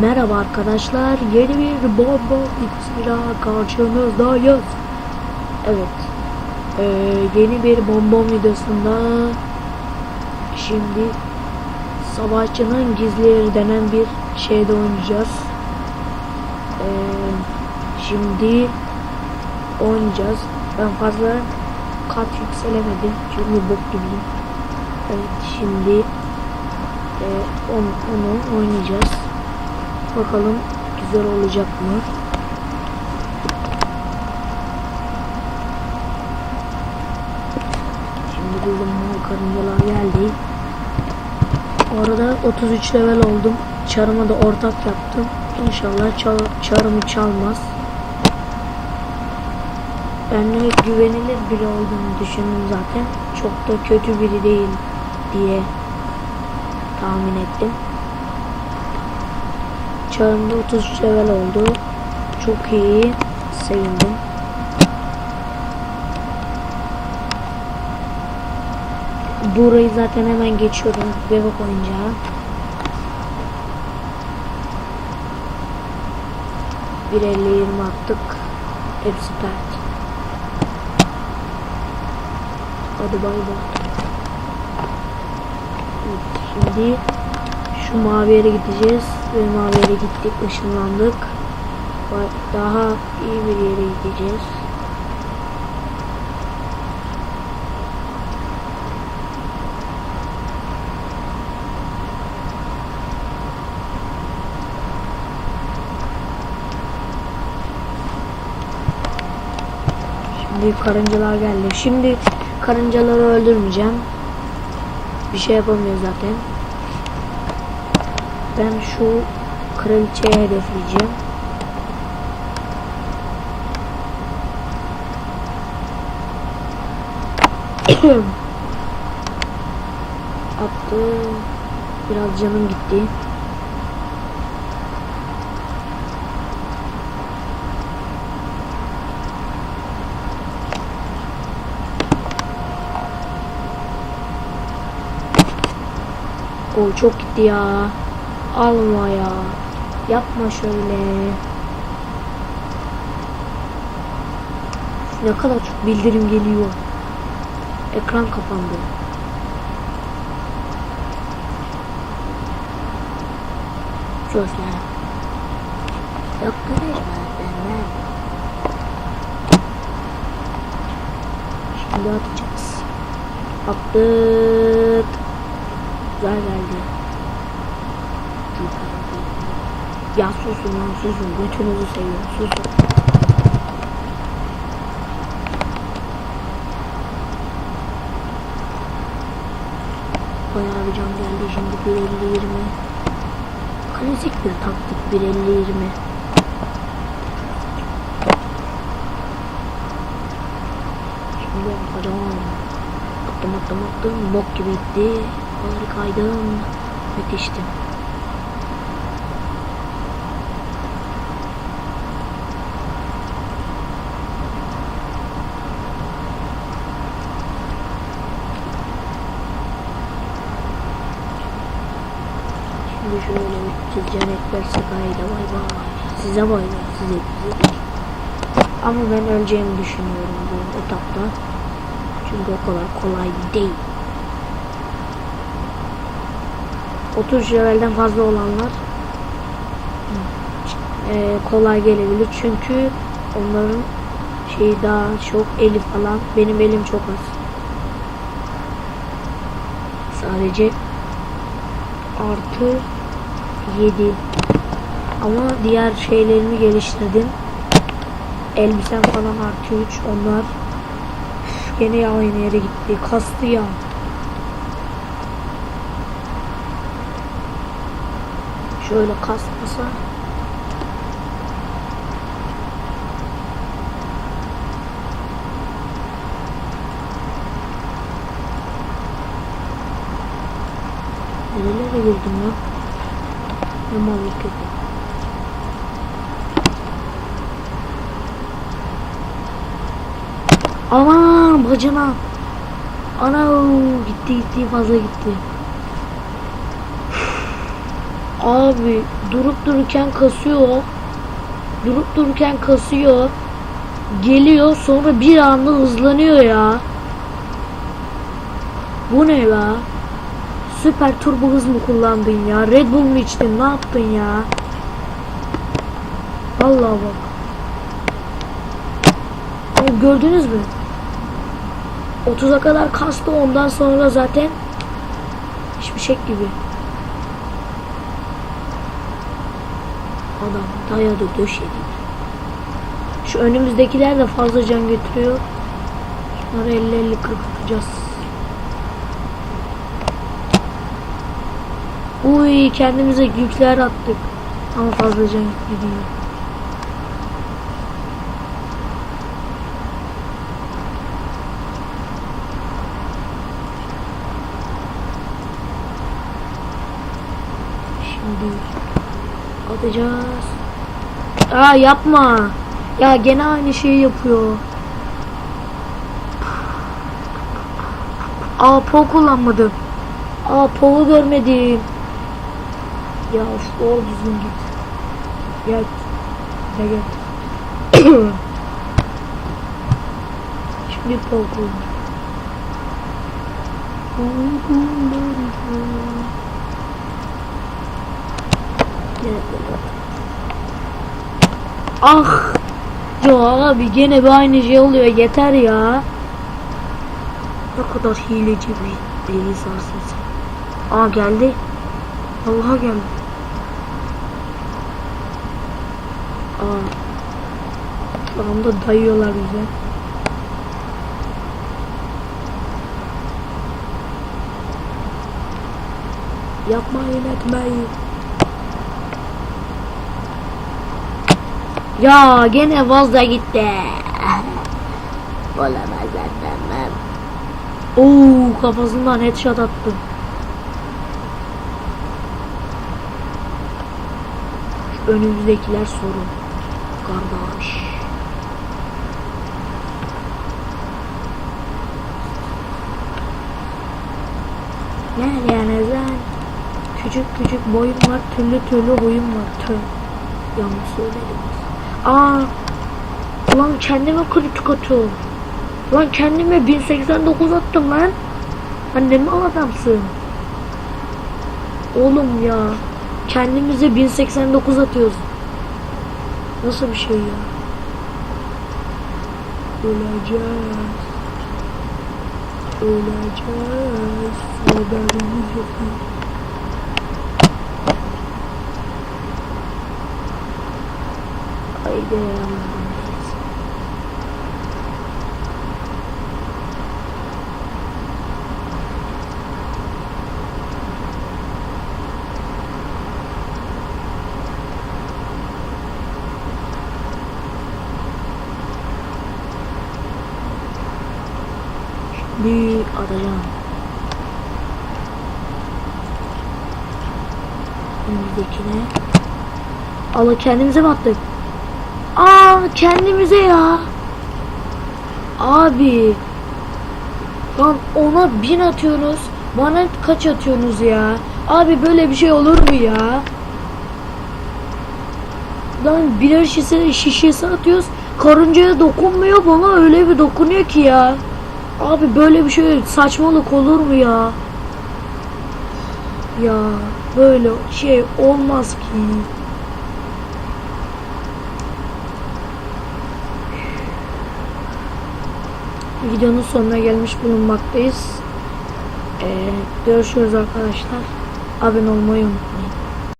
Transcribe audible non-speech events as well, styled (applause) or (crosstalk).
Merhaba arkadaşlar, yeni bir bomba videosuyla karşınızdayız. Evet, ee, yeni bir bonbon videosunda şimdi Savaşçının Gizleri denen bir şeyde oynayacağız. Ee, şimdi oynayacağız. Ben fazla kat yükselemedim çünkü bok gibiyim. Evet, şimdi ee, onu, onu oynayacağız. Bakalım güzel olacak mı? Şimdi buldum mor karıncalar geldi. Orada 33 level oldum. Çarımı da ortak yaptım. İnşallah çal çarımı çalmaz. Ben güvenilir biri olduğunu düşündüm zaten. Çok da kötü biri değil diye tahmin ettim. Çağımda 33 level oldu. Çok iyi. Sevindim. Burayı zaten hemen geçiyorum. Bebek oyuncağı. Bir elli yirmi attık. Hepsi pert. Hadi bay bay. Şimdi şu mavi yere gideceğiz ve mavi yere gittik ışınlandık daha iyi bir yere gideceğiz Şimdi karıncalar geldi. Şimdi karıncaları öldürmeyeceğim. Bir şey yapamıyor zaten. Ben şu kraliçeye hedefleyeceğim. (coughs) Attı. Biraz canım gitti. O çok gitti ya. Alma ya. Yapma şöyle. Ne kadar çok bildirim geliyor. Ekran kapandı. Gözler. Yok karışma benden. Şimdi atacağız. Attık. Güzel geldi. Ya susun lan susun. Götünüzü seviyorum. Susun. Bayağı bir can geldi şimdi 1.50-20. Klasik bir taktik 1.50-20. Şimdi yapacağım. Attım attım attım. Bok gibi gitti. Harikaydım. Müthiştim. Şimdi şöyle 300 can eklersek bay. Size bay. Size size. Ama ben öleceğimi düşünüyorum bu etapta. Çünkü o kadar kolay değil. 30 levelden fazla olanlar e, kolay gelebilir. Çünkü onların şeyi daha çok eli falan. Benim elim çok az. Sadece artı 7 ama diğer şeylerimi geliştirdim. Elbisem falan artı 3 onlar. Üf, gene aynı yere gitti. Kastı ya şöyle kasmasa. Nerelere girdim ya? Ne mal kötü. Aman bacana. Ana gitti gitti fazla gitti. Abi durup dururken kasıyor. Durup dururken kasıyor. Geliyor sonra bir anda hızlanıyor ya. Bu ne be? Süper turbo hız mı kullandın ya? Red Bull mu içtin? Ne yaptın ya? Vallahi bak. Oğlum gördünüz mü? 30'a kadar kastı ondan sonra zaten hiçbir şey gibi. Adam dayadı döşedi. Şu önümüzdekiler de fazla can götürüyor. Şunları 50-50 kırk tutacağız. Uy kendimize yükler attık. Ama fazla can gidiyor. Şimdi atacağız. Aa yapma. Ya gene aynı şeyi yapıyor. Aa po kullanmadım. Aa po'u görmedim. Ya of doğru düzgün git. Gel. Gel gel. (clears throat) Şimdi kullan. Ah! Ya abi gene bir aynı şey oluyor yeter ya. Ne kadar hileci bir deli sarsın sen. Aa geldi. Allah'a geldi. Aa. Anda dayıyorlar bize. Yapmayın etmeyin. Ya gene vazda gitti. Olamaz demem. Oo kafasından headshot attım. Önümüzdekiler sorun. Kardeş. Ne yani sen? Küçük küçük boyun var, türlü türlü huyum var. Tüh. Yanlış söyledim. Aa, ulan kendime kritik atıyorum. Lan kendime 1089 attım lan. Sen ne mal adamsın? Oğlum ya. Kendimize 1089 atıyoruz. Nasıl bir şey ya? Öleceğiz. Öleceğiz. Haberimiz yok. Haydi. Bir atacağım. Önümüzdekine. Allah kendimize mi attık? Aa kendimize ya. Abi. Lan ona bin atıyorsunuz. Bana kaç atıyorsunuz ya? Abi böyle bir şey olur mu ya? Lan birer şişe, şişesi atıyoruz. Karıncaya dokunmuyor bana öyle bir dokunuyor ki ya. Abi böyle bir şey saçmalık olur mu ya? Ya böyle şey olmaz ki. Videonun sonuna gelmiş bulunmaktayız. Ee, görüşürüz arkadaşlar. Abone olmayı unutmayın.